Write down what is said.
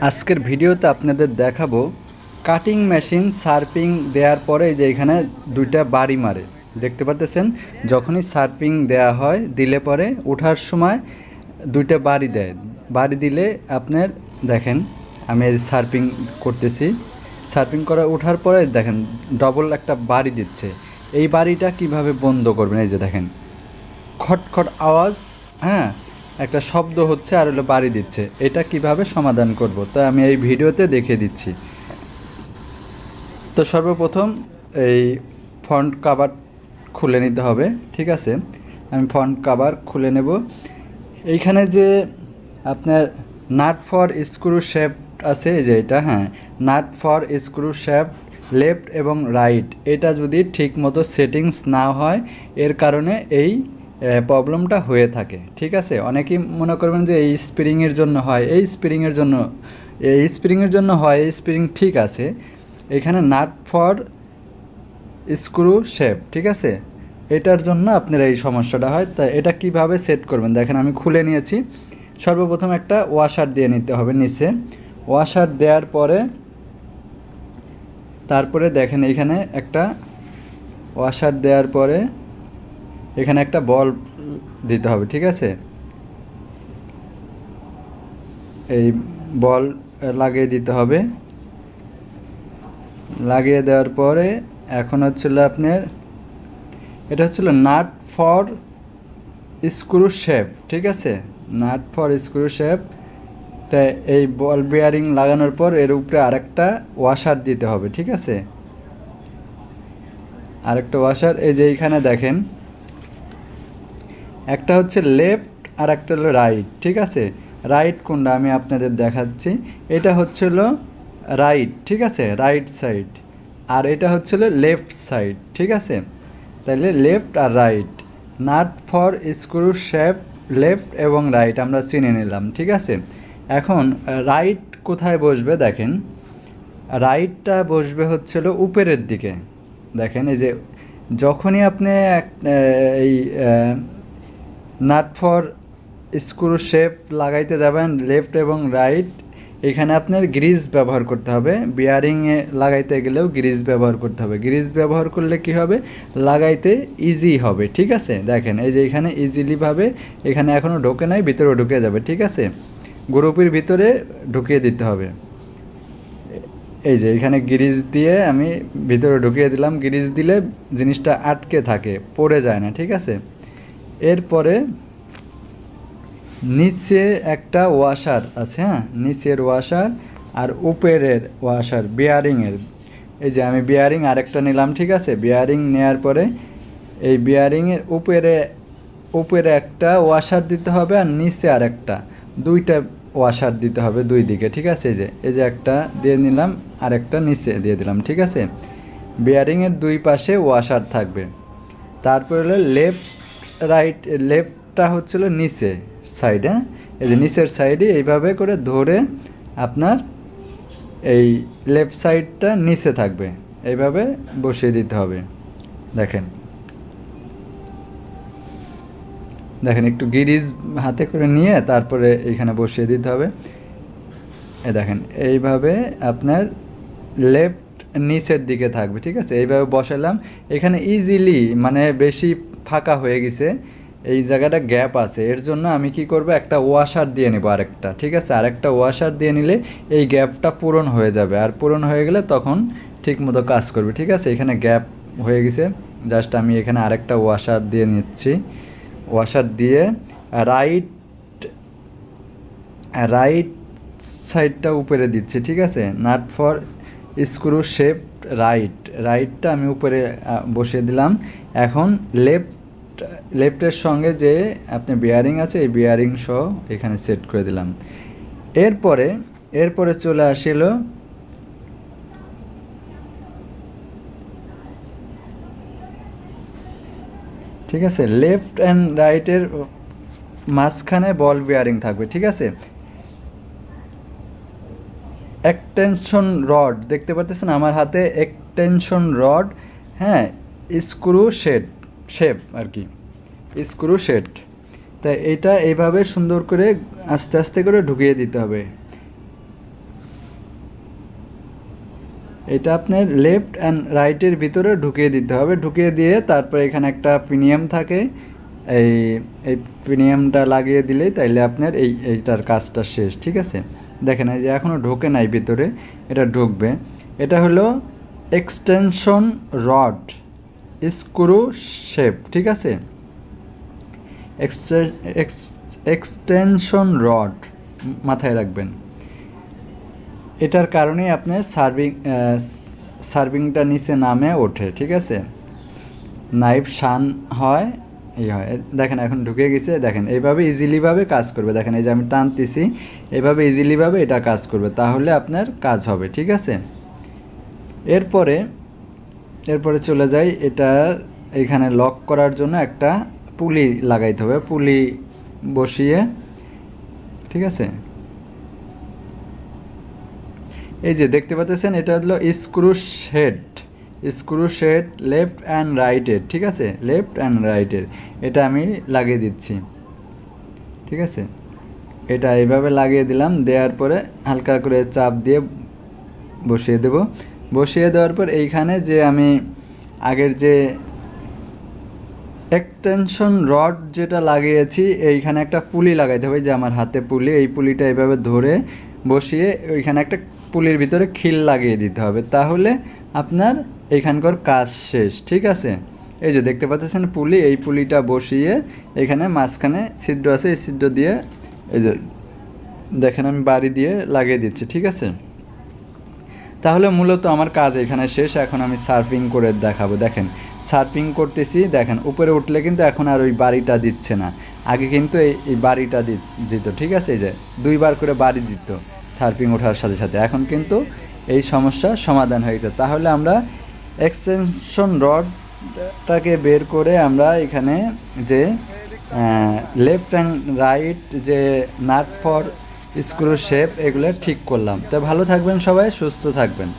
আজকের ভিডিওতে আপনাদের দেখাবো কাটিং মেশিন সার্পিং দেওয়ার পরে যে এখানে দুইটা বাড়ি মারে। দেখতে পাচ্ছেন যখনই সার্পিং দেয়া হয়, দিলে পরে ওঠার সময় দুইটা বাড়ি দেয়। বাড়ি দিলে আপনার, দেখেন, আমি সার্পিং করতেছি। সার্পিং করা ওঠার পরে দেখেন ডবল একটা বাড়ি দিচ্ছে। এই বাড়িটা কীভাবে বন্ধ করবেন? এই যে দেখেন, খটখট আওয়াজ হ্যাঁ? একটা শব্দ হচ্ছে আর হলো বাড়ি দিচ্ছে। এটা কীভাবে সমাধান করব? তো আমি এই ভিডিওতে দেখে দিচ্ছি। তো সর্বপ্রথম এই ফ্রন্ট কাভার খুলে নিতে হবে, ঠিক আছে? আমি ফ্রন্ট কাভার খুলে নেব। এইখানে যে আপনার নাট ফর স্ক্রু শেপ আছে যে এটা হ্যাঁ nut for screw shape left এবং রাইট এটা যদি ঠিক মতো সেটিংস না হয়, এর কারণে এই প্রবলেমটা হয়ে থাকে, ঠিক আছে? অনেকেই মনে করবেন যে এই স্প্রিংয়ের জন্য হয়, এই স্প্রিংয়ের জন্য, এই স্প্রিংয়ের জন্য হয়, এই স্প্রিং ঠিক আছে। এখানে নাট ফর স্ক্রু শেপ, ঠিক আছে? এটার জন্য আপনার এই সমস্যাটা হয়। তা এটা কীভাবে সেট করবেন? দেখেন, আমি খুলে নিয়েছি। সর্বপ্রথম একটা ওয়াশার দিয়ে নিতে হবে নিচে। ওয়াশার দেওয়ার পরে, তারপরে দেখেন, এখানে একটা ওয়াশার দেওয়ার পরে এখানে একটা বল দিতে হবে, ঠিক আছে? এই বল লাগিয়ে দিতে হবে। লাগিয়ে দেওয়ার পরে এখন হচ্ছিল আপনার, এটা হচ্ছিল নাট ফর স্ক্রু শেপ ঠিক আছে? নাট ফর স্ক্রু শেপ তাই এই বল বিয়ারিং লাগানোর পর এর উপরে আরেকটা ওয়াশার দিতে হবে, ঠিক আছে? আরেকটা ওয়াশার এই যে এইখানে দেখেন একটা হচ্ছে লেফট আর একটা হলো রাইট ঠিক আছে? রাইট কোনটা আমি আপনাদের দেখাচ্ছি? এটা হচ্ছিল রাইট ঠিক আছে? রাইট সাইড আর এটা হচ্ছিল লেফট সাইড ঠিক আছে? তাহলে left R right nut for screw shape left এবং রাইট আমরা চিনে নিলাম, ঠিক আছে? এখন রাইট কোথায় বসবে দেখেন? রাইটটা বসবে হচ্ছিল উপরের দিকে। দেখেন, এই যে যখনই আপনি এই নাট ফর স্ক্রু শেপ লাগাইতে যাবেন লেফট এবং রাইট এখানে আপনার গ্রিজ ব্যবহার করতে হবে। বিয়ারিংয়ে লাগাইতে গেলেও গ্রিজ ব্যবহার করতে হবে। গ্রিজ ব্যবহার করলে কি হবে? লাগাইতে ইজি হবে, ঠিক আছে? দেখেন, এই যে এখানে ইজিলিভাবে এখানে এখনও ঢোকে নাই ভিতরে ঢুকে যাবে, ঠিক আছে? গ্রুপের ভিতরে ঢুকিয়ে দিতে হবে। এই যে এখানে গ্রিজ দিয়ে আমি ভিতরে ঢুকিয়ে দিলাম। গ্রিজ দিলে জিনিসটা আটকে থাকে, পড়ে যায় না, ঠিক আছে? এরপরে নিচে একটা ওয়াশার আছে হ্যাঁ? নিচের ওয়াশার আর উপরের ওয়াশার বিয়ারিংয়ের এই যে আমি বিয়ারিং আরেকটা নিলাম, ঠিক আছে? বিয়ারিং নেওয়ার পরে এই বিয়ারিংয়ের উপরে উপরে একটা ওয়াশার দিতে হবে আর নিচে আরেকটা। দুইটা ওয়াশার দিতে হবে দুই দিকে, ঠিক আছে? এই যে এই যে একটা দিয়ে নিলাম, আরেকটা নিচে দিয়ে দিলাম, ঠিক আছে? বিয়ারিংয়ের দুই পাশে ওয়াশার থাকবে। তারপরে হলো লেফট রাইট লেফটটা হচ্ছিল নিচে সাইডে এই যে নিচের সাইডে এইভাবে করে ধরে আপনার এই লেফট সাইডটা নিচে থাকবে। এইভাবে বসিয়ে দিতে হবে। দেখেন। দেখেন একটু গিরিজ হাতে করে নিয়ে তারপরে এখানে বসিয়ে দিতে হবে। এ দেখেন এইভাবে আপনার লেফট নিচের দিকে থাকবে, ঠিক আছে? এইভাবে বসালাম এখানে ইজিলি মানে বেশি ফাঁকা হয়ে গেছে। এই জায়গাটা গ্যাপ আছে। এর জন্য আমি কি করব? একটা ওয়াশার দিয়ে নেব আরেকটা, ঠিক আছে? আরেকটা ওয়াশার দিয়ে নিলে এই গ্যাপটা পূরণ হয়ে যাবে। আর পূরণ হয়ে গেলে তখন ঠিক মতো কাজ করবে, ঠিক আছে? এখানে গ্যাপ হয়ে গেছে। জাস্ট আমি এখানে আরেকটা ওয়াশার দিয়ে নিচ্ছি। ওয়াশার দিয়ে রাইট রাইট সাইডটা উপরে দিচ্ছি, ঠিক আছে? Nut for screw shape right রাইটটা আমি উপরে বসিয়ে দিলাম। এখন লেফট লেফটের সঙ্গে যে আপনি বিয়ারিং আছে, এই বিয়ারিং সহ এখানে সেট করে দিলাম। এরপরে এরপরে চলে আসিল ঠিক আছে লেফট অ্যান্ড রাইটের মাঝখানে বল বিয়ারিং থাকবে, ঠিক আছে? এক্সটেনশন রড, দেখতে পাচ্ছেন আমার হাতে এক্সটেনশন রড হ্যাঁ স্ক্রু শেড, শেপ আর কি, স্ক্রু শেড। তাই এটা এইভাবে সুন্দর করে আস্তে আস্তে করে ঢুকিয়ে দিতে হবে। এটা আপনার লেফট অ্যান্ড রাইটের ভিতরে ঢুকিয়ে দিতে হবে। ঢুকিয়ে দিয়ে তারপরে এখানে একটা প্রিমিয়াম থাকে। এই এই প্রিমিয়ামটা লাগিয়ে দিলেই তাইলে আপনার এই, এইটার কাজটা শেষ, ঠিক আছে? দেখেন, এই যে এখনও ঢোকে নাই ভিতরে, এটা ঢুকবে। এটা হলো এক্সটেনশন রড স্ক্রু শেপ ঠিক আছে? এক্সটেনশন রড মাথায় রাখবেন। এটার কারণেই আপনার সার্ভিং সার্ভিংটা নিচে নামে ওঠে, ঠিক আছে? নাইফ শান হয় এই হয় দেখেন এখন ঢুকে গেছে, দেখেন, এইভাবে ইজিলিভাবে কাজ করবে। দেখেন, এই যে আমি টানতেছি, এইভাবে ইজিলিভাবে এটা কাজ করবে, তাহলে আপনার কাজ হবে, ঠিক আছে? এরপরে এরপরে চলে যাই, এটা এখানে লক করার জন্য একটা পুলি লাগাইতে হবে, পুলি বসিয়ে, ঠিক আছে? এই যে দেখতে পাচ্ছেন, এটা হলো screw shed screw shed left and রাইটের ঠিক আছে? লেফট অ্যান্ড রাইটের এটা আমি লাগিয়ে দিচ্ছি। ঠিক আছে? এটা এইভাবে লাগিয়ে দিলাম, দেওয়ার পরে হালকা করে চাপ দিয়ে বসিয়ে দেব। বসিয়ে দেওয়ার পর এইখানে যে আমি আগের যে এক্সটেনশন রড যেটা লাগিয়েছি, এইখানে একটা পুলি লাগাইতে হবে যে আমার হাতে পুলি, এই পুলিটা এইভাবে ধরে বসিয়ে ওইখানে একটা পুলির ভিতরে খিল লাগিয়ে দিতে হবে। তাহলে আপনার এখানকার কাজ শেষ, ঠিক আছে? এই যে দেখতে পাচ্ছেন পুলি, এই পুলিটা বসিয়ে এখানে মাঝখানে ছিদ্র আছে, এই ছিদ্র দিয়ে এই যে দেখেন আমি বাড়ি দিয়ে লাগিয়ে দিচ্ছি, ঠিক আছে? তাহলে মূলত আমার কাজ এখানে শেষ, এখন আমি সার্ফিং করে দেখাবো। দেখেন, সার্ফিং করতেছি, দেখেন, উপরে উঠলে কিন্তু এখন আর ওই বাড়িটা দিচ্ছে না। আগে কিন্তু এই বাড়িটা দিত, ঠিক আছে? এই যে দুইবার করে বাড়ি দিত সার্ফিং ওঠার সাথে সাথে। এখন কিন্তু এই সমস্যা সমাধান হয়ে গেছে। তাহলে আমরা এক্সটেনশন রডটাকে বের করে আমরা এখানে যে লেফট অ্যান্ড রাইট যে নাট ফর স্ক্রু শেপ এগুলো ঠিক করলাম। তো ভালো থাকবেন সবাই, সুস্থ থাকবেন।